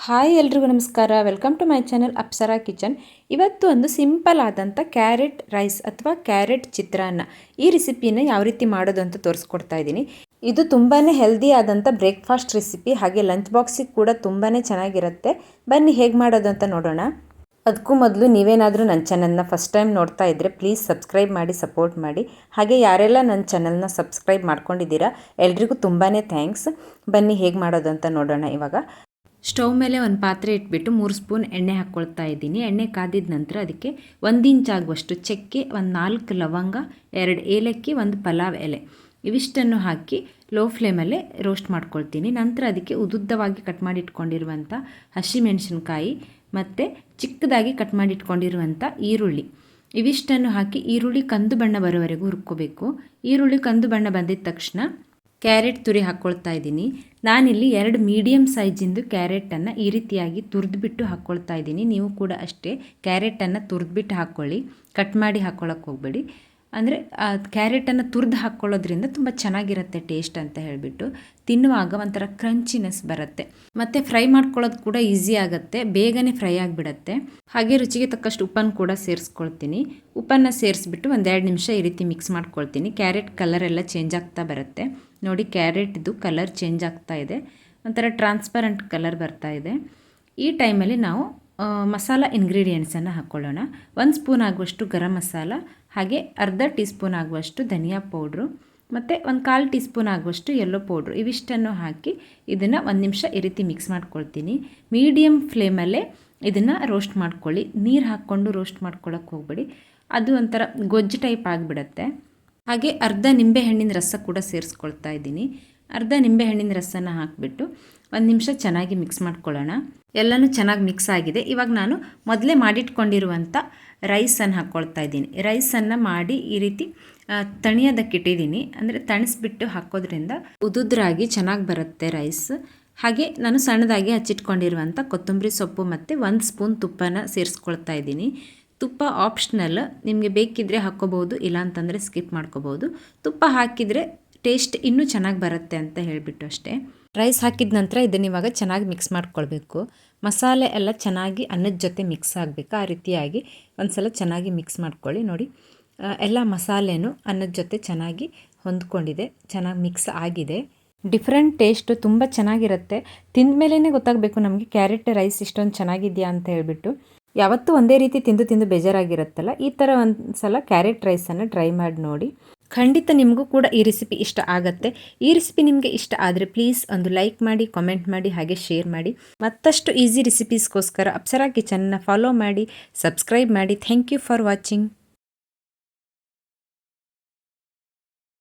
Hi ಎಲ್ರಿಗೂ ನಮಸ್ಕಾರ. Welcome to my channel Apsara kitchen ಇವತ್ತು ಒಂದು ಸಿಂಪಲ್ ಆದಂಥ ಕ್ಯಾರೆಟ್ ರೈಸ್ ಅಥವಾ ಕ್ಯಾರೆಟ್ ಚಿತ್ರಾನ್ನ ಈ ರೆಸಿಪಿನ ಯಾವ ರೀತಿ ಮಾಡೋದು ಅಂತ ತೋರಿಸ್ಕೊಡ್ತಾ ಇದ್ದೀನಿ. ಇದು ತುಂಬಾ ಹೆಲ್ದಿ ಆದಂಥ ಬ್ರೇಕ್ಫಾಸ್ಟ್ ರೆಸಿಪಿ ಹಾಗೆ ಲಂಚ್ ಬಾಕ್ಸಿಗೆ ಕೂಡ ತುಂಬಾ ಚೆನ್ನಾಗಿರುತ್ತೆ. ಬನ್ನಿ ಹೇಗೆ ಮಾಡೋದು ಅಂತ ನೋಡೋಣ. ಅದಕ್ಕೂ ಮೊದಲು ನೀವೇನಾದರೂ ನನ್ನ ಚಾನಲ್ನ ಫಸ್ಟ್ ಟೈಮ್ ನೋಡ್ತಾ ಇದ್ದರೆ ಪ್ಲೀಸ್ ಸಬ್ಸ್ಕ್ರೈಬ್ ಮಾಡಿ ಸಪೋರ್ಟ್ ಮಾಡಿ. ಹಾಗೆ ಯಾರೆಲ್ಲ ನನ್ನ ಚಾನಲ್ನ ಸಬ್ಸ್ಕ್ರೈಬ್ ಮಾಡ್ಕೊಂಡಿದ್ದೀರಾ, ಎಲ್ರಿಗೂ ತುಂಬಾ ಥ್ಯಾಂಕ್ಸ್ ಬನ್ನಿ ಹೇಗೆ ಮಾಡೋದು ಅಂತ ನೋಡೋಣ ಇವಾಗ. ಸ್ಟವ್ ಮೇಲೆ ಒಂದು ಪಾತ್ರೆ ಇಟ್ಬಿಟ್ಟು ಮೂರು ಸ್ಪೂನ್ ಎಣ್ಣೆ ಹಾಕ್ಕೊಳ್ತಾ ಇದ್ದೀನಿ. ಎಣ್ಣೆ ಕಾದಿದ ನಂತರ ಅದಕ್ಕೆ ಒಂದು ಇಂಚ್ ಆಗುವಷ್ಟು ಚಕ್ಕೆ, ಒಂದು ನಾಲ್ಕು ಲವಂಗ, ಎರಡು ಏಲಕ್ಕಿ, ಒಂದು ಪಲಾವ್ ಎಲೆ. ಇವಿಷ್ಟನ್ನು ಹಾಕಿ ಲೋ ಫ್ಲೇಮಲ್ಲೇ ರೋಸ್ಟ್ ಮಾಡ್ಕೊಳ್ತೀನಿ. ನಂತರ ಅದಕ್ಕೆ ಉದುದ್ದವಾಗಿ ಕಟ್ ಮಾಡಿ ಇಟ್ಕೊಂಡಿರುವಂಥ ಹಸಿಮೆಣಸಿನ್ಕಾಯಿ ಮತ್ತು ಚಿಕ್ಕದಾಗಿ ಕಟ್ ಮಾಡಿ ಇಟ್ಕೊಂಡಿರುವಂಥ ಈರುಳ್ಳಿ. ಇವಿಷ್ಟನ್ನು ಹಾಕಿ ಈರುಳ್ಳಿ ಕಂದು ಬಣ್ಣ ಬರೋವರೆಗೂ ಹುರ್ಕೋಬೇಕು. ಈರುಳ್ಳಿ ಕಂದು ಬಣ್ಣ ಬಂದಿದ ತಕ್ಷಣ ಕ್ಯಾರೆಟ್ ತುರಿ ಹಾಕ್ಕೊಳ್ತಾ ಇದ್ದೀನಿ. ನಾನಿಲ್ಲಿ ಎರಡು ಮೀಡಿಯಮ್ ಸೈಜಿಂದು ಕ್ಯಾರೆಟನ್ನು ಈ ರೀತಿಯಾಗಿ ತುರಿದ್ಬಿಟ್ಟು ಹಾಕ್ಕೊಳ್ತಾ ಇದ್ದೀನಿ. ನೀವು ಕೂಡ ಅಷ್ಟೇ ಕ್ಯಾರೆಟನ್ನು ತುರಿದ್ಬಿಟ್ಟು ಹಾಕ್ಕೊಳ್ಳಿ ಕಟ್ ಮಾಡಿ ಹಾಕ್ಕೊಳಕ್ಕೆ ಹೋಗಬೇಡಿ. ಅಂದರೆ ಕ್ಯಾರೆಟನ್ನು ತುರಿದು ಹಾಕ್ಕೊಳ್ಳೋದ್ರಿಂದ ತುಂಬ ಚೆನ್ನಾಗಿರುತ್ತೆ ಟೇಸ್ಟ್ ಅಂತ ಹೇಳಿಬಿಟ್ಟು. ತಿನ್ನುವಾಗ ಒಂಥರ ಕ್ರಂಚಿನೆಸ್ ಬರುತ್ತೆ. ಮತ್ತು ಫ್ರೈ ಮಾಡ್ಕೊಳ್ಳೋದು ಕೂಡ ಈಸಿ ಆಗುತ್ತೆ, ಬೇಗನೆ ಫ್ರೈ ಆಗಿಬಿಡತ್ತೆ. ಹಾಗೆ ರುಚಿಗೆ ತಕ್ಕಷ್ಟು ಉಪ್ಪನ್ನು ಕೂಡ ಸೇರಿಸ್ಕೊಳ್ತೀನಿ. ಉಪ್ಪನ್ನು ಸೇರಿಸ್ಬಿಟ್ಟು ಒಂದೆರಡು ನಿಮಿಷ ಈ ರೀತಿ ಮಿಕ್ಸ್ ಮಾಡ್ಕೊಳ್ತೀನಿ. ಕ್ಯಾರೆಟ್ ಕಲರ್ ಎಲ್ಲ ಚೇಂಜ್ ಆಗ್ತಾ ಬರುತ್ತೆ. ನೋಡಿ ಕ್ಯಾರೆಟ್ದು ಕಲರ್ ಚೇಂಜ್ ಆಗ್ತಾ ಇದೆ. ಒಂಥರ ಟ್ರಾನ್ಸ್ಪರೆಂಟ್ ಕಲರ್ ಬರ್ತಾ ಇದೆ. ಈ ಟೈಮಲ್ಲಿ ನಾವು ಮಸಾಲ ಇಂಗ್ರೀಡಿಯೆಂಟ್ಸನ್ನು ಹಾಕ್ಕೊಳ್ಳೋಣ ಒಂದು ಸ್ಪೂನ್ ಆಗುವಷ್ಟು ಗರಂ ಮಸಾಲ, ಹಾಗೆ ಅರ್ಧ ಟೀ ಸ್ಪೂನ್ ಆಗುವಷ್ಟು ಧನಿಯಾ ಪೌಡ್ರು, ಮತ್ತು ಒಂದು ಕಾಲು ಟೀ ಸ್ಪೂನ್ ಆಗುವಷ್ಟು ಎಲ್ಲೋ ಪೌಡ್ರು. ಇವಿಷ್ಟನ್ನು ಹಾಕಿ ಇದನ್ನು ಒಂದು ನಿಮಿಷ ಈ ರೀತಿ ಮಿಕ್ಸ್ ಮಾಡ್ಕೊಳ್ತೀನಿ. ಮೀಡಿಯಮ್ ಫ್ಲೇಮಲ್ಲೇ ಇದನ್ನು ರೋಸ್ಟ್ ಮಾಡ್ಕೊಳ್ಳಿ. ನೀರು ಹಾಕ್ಕೊಂಡು ರೋಸ್ಟ್ ಮಾಡ್ಕೊಳ್ಳೋಕ್ಕೆ ಹೋಗ್ಬೇಡಿ. ಅದು ಒಂಥರ ಗೊಜ್ಜು ಟೈಪ್ ಆಗಿಬಿಡತ್ತೆ. ಹಾಗೆ ಅರ್ಧ ನಿಂಬೆಹಣ್ಣಿನ ರಸ ಕೂಡ ಸೇರಿಸ್ಕೊಳ್ತಾ ಇದ್ದೀನಿ. ಅರ್ಧ ನಿಂಬೆಹಣ್ಣಿನ ರಸನ ಹಾಕಿಬಿಟ್ಟು ಒಂದು ನಿಮಿಷ ಚೆನ್ನಾಗಿ ಮಿಕ್ಸ್ ಮಾಡ್ಕೊಳ್ಳೋಣ. ಎಲ್ಲನೂ ಚೆನ್ನಾಗಿ ಮಿಕ್ಸ್ ಆಗಿದೆ. ಇವಾಗ ನಾನು ಮೊದಲೇ ಮಾಡಿಟ್ಕೊಂಡಿರುವಂಥ ರೈಸನ್ನು ಹಾಕ್ಕೊಳ್ತಾ ಇದ್ದೀನಿ. ರೈಸನ್ನು ಮಾಡಿ ಈ ರೀತಿ ತಣಿಯೋದಕ್ಕೆ ಇಟ್ಟಿದ್ದೀನಿ. ಅಂದರೆ ತಣಿಸ್ಬಿಟ್ಟು ಹಾಕೋದ್ರಿಂದ ಉದುದ್ರಾಗಿ ಚೆನ್ನಾಗಿ ಬರುತ್ತೆ ರೈಸ್. ಹಾಗೆ ನಾನು ಸಣ್ಣದಾಗಿ ಹಚ್ಚಿಟ್ಕೊಂಡಿರುವಂಥ ಕೊತ್ತಂಬರಿ ಸೊಪ್ಪು ಮತ್ತು ಒಂದು ಸ್ಪೂನ್ ತುಪ್ಪನ ಸೇರಿಸ್ಕೊಳ್ತಾ ಇದ್ದೀನಿ. ತುಪ್ಪ ಆಪ್ಷನಲ್ ನಿಮಗೆ ಬೇಕಿದ್ದರೆ ಹಾಕ್ಕೋಬೋದು ಇಲ್ಲಾಂತಂದರೆ ಸ್ಕಿಪ್ ಮಾಡ್ಕೋಬೋದು ತುಪ್ಪ ಹಾಕಿದರೆ ಟೇಸ್ಟ್ ಇನ್ನೂ ಚೆನ್ನಾಗಿ ಬರುತ್ತೆ ಅಂತ ಹೇಳಿಬಿಟ್ಟು ಅಷ್ಟೇ. ರೈಸ್ ಹಾಕಿದ ನಂತರ ಇದನ್ನ ಇವಾಗ ಚೆನ್ನಾಗಿ ಮಿಕ್ಸ್ ಮಾಡ್ಕೊಳ್ಬೇಕು. ಮಸಾಲೆ ಎಲ್ಲ ಚೆನ್ನಾಗಿ ಅನ್ನದ ಜೊತೆ ಮಿಕ್ಸ್ ಆಗಬೇಕು. ಆ ರೀತಿಯಾಗಿ ಒಂದು ಸಲ ಚೆನ್ನಾಗಿ ಮಿಕ್ಸ್ ಮಾಡ್ಕೊಳ್ಳಿ. ನೋಡಿ ಎಲ್ಲ ಮಸಾಲೆನೂ ಅನ್ನದ ಜೊತೆ ಚೆನ್ನಾಗಿ ಹೊಂದ್ಕೊಂಡಿದೆ. ಚೆನ್ನಾಗಿ ಮಿಕ್ಸ್ ಆಗಿದೆ. ಡಿಫ್ರೆಂಟ್ ಟೇಸ್ಟು ತುಂಬ ಚೆನ್ನಾಗಿರುತ್ತೆ. ತಿಂದ ಮೇಲೇ ಗೊತ್ತಾಗಬೇಕು ನಮಗೆ ಕ್ಯಾರೆಟ್ ರೈಸ್ ಇಷ್ಟೊಂದು ಚೆನ್ನಾಗಿದೆಯಾ ಅಂತ ಹೇಳಿಬಿಟ್ಟು. ಯಾವತ್ತೂ ಒಂದೇ ರೀತಿ ತಿಂದು ತಿಂದು ಬೇಜಾರಾಗಿರುತ್ತಲ್ಲ? ಈ ಥರ ಒಂದು ಸಲ ಕ್ಯಾರೆಟ್ ರೈಸನ್ನು ಟ್ರೈ ಮಾಡಿ ನೋಡಿ. ಖಂಡಿತ ನಿಮಗೂ ಕೂಡ ಈ ರೆಸಿಪಿ ಇಷ್ಟ ಆಗುತ್ತೆ. ಈ ರೆಸಿಪಿ ನಿಮಗೆ ಇಷ್ಟ ಆದರೆ ಪ್ಲೀಸ್ ಒಂದು ಲೈಕ್ ಮಾಡಿ ಕಾಮೆಂಟ್ ಮಾಡಿ, ಹಾಗೆ ಶೇರ್ ಮಾಡಿ. ಮತ್ತಷ್ಟು ಈಸಿ ರೆಸಿಪೀಸ್ಗೋಸ್ಕರ ಅಪ್ಸರಾ ಕಿಚನ್ನ ಫಾಲೋ ಮಾಡಿ ಸಬ್ಸ್ಕ್ರೈಬ್ ಮಾಡಿ. Thank you for watching